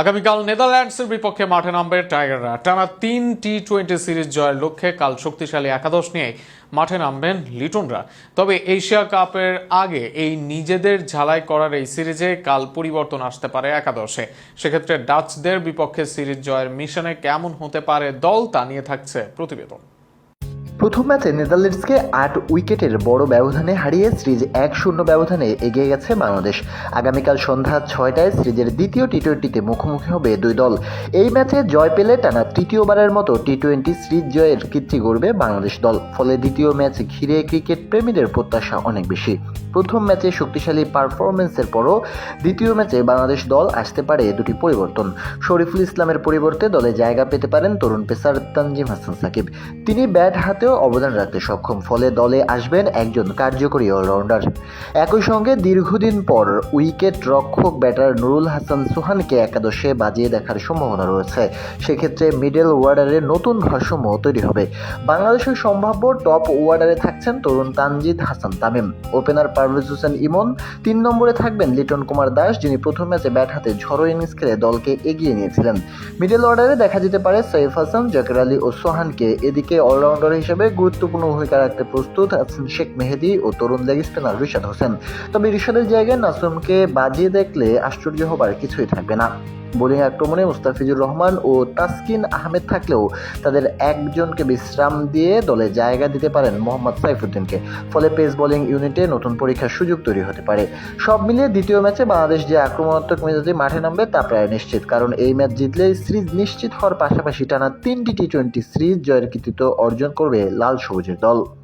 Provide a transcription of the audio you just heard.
আগামীকাল নেদারল্যান্ডসের বিপক্ষে মাঠে নামবে টাইগাররা। টানা তিন টি টোয়েন্টি সিরিজ জয়ের লক্ষ্যে কাল শক্তিশালী একাদশ নিয়ে মাঠে নামবেন লিটনরা। তবে এশিয়া কাপের আগে এই নিজেদের ঝালাই করার এই সিরিজে কাল পরিবর্তন আসতে পারে একাদশে। সেক্ষেত্রে ডাচদের বিপক্ষে সিরিজ জয়ের মিশনে কেমন হতে পারে দল তা নিয়ে থাকছে প্রতিবেদন। প্রথম ম্যাচে নেদারল্যান্ডসকে আট উইকেটের বড় ব্যবধানে হারিয়ে সিরিজ এক শূন্য ব্যবধানে এগিয়ে গেছে বাংলাদেশ। আগামীকাল সন্ধ্যা ছয়টায় সিরিজের দ্বিতীয় টি টোয়েন্টিতে মুখোমুখি হবে দুই দল। এই ম্যাচে জয় পেলে টানা তৃতীয়বারের মতো টি টোয়েন্টি সিরিজ জয়ের কীর্তি গড়বে বাংলাদেশ দল। ফলে দ্বিতীয় ম্যাচ ঘিরে ক্রিকেট প্রেমীদের প্রত্যাশা অনেক বেশি। প্রথম ম্যাচে শক্তিশালী পারফরমেন্সের পরও দ্বিতীয় ম্যাচে বাংলাদেশ দল আসতে পারে দুটি পরিবর্তন। শরীফুল ইসলামের পরিবর্তে দলে জায়গা পেতে পারেন তরুণ পেসার তানজিম হাসান সাকিব। তিনি ব্যাট হাতেও অবদান রাখতে সক্ষম। ফলে দলে আসবেন একজন কার্যকরী অলরাউন্ডার। একই সঙ্গে দীর্ঘদিন পর উইকেট রক্ষক ব্যাটার নুরুল হাসান সুহানকে একাদশে বাজিয়ে দেখার সম্ভাবনা রয়েছে। সেক্ষেত্রে মিডল ওয়ার্ডারে নতুন ভারসাম্য তৈরি হবে। বাংলাদেশের সম্ভাব্য টপ ওয়ার্ডারে থাকছেন তরুণ তানজিদ হাসান তামিম। ওপেনার পারভেজ হোসেন ইমন, তিন নম্বরে থাকবেন লিটন কুমার দাস, যিনি প্রথম ম্যাচে ব্যাট হাতে ঝড়ো ইনিংস খেলে দলকে এগিয়ে নিয়েছিলেন। মিডল অর্ডারে দেখা যেতে পারে সৈফ হাসান, জাকির আলী ও সোহানকে। এদিকে অলরাউন্ডার হিসেবে গুরুত্বপূর্ণ ভূমিকা রাখতে প্রস্তুত আছেন শেখ মেহেদি ও তরুণ লেগ স্পিনার রিশাদ হোসেন। তবে রিশাদের জায়গায় নাসুমকে বাজিয়ে দেখলে আশ্চর্য হবার কিছুই থাকবে না। বোলিং আক্রমণে মুস্তাফিজুর রহমান ও তাসকিন আহমেদ থাকলেও তাদের একজনকে বিশ্রাম দিয়ে দলে জায়গা দিতে পারেন মোহাম্মদ সাইফুদ্দিনকে। ফলে পেস বোলিং ইউনিটে নতুন পরীক্ষার সুযোগ তৈরি হতে পারে। সব মিলিয়ে দ্বিতীয় ম্যাচে বাংলাদেশ যে আক্রমণাত্মক মেজাজে মাঠে নামবে তা প্রায় নিশ্চিত, কারণ এই ম্যাচ জিতলে সিরিজ নিশ্চিত হওয়ার পাশাপাশি টানা তিনটি টি টোয়েন্টি সিরিজ জয়ের কৃতিত্ব অর্জন করবে “红烧就到”、“”、“”、“”、“”、“”、“”、“”、“”、“”、“”、“”、“”、“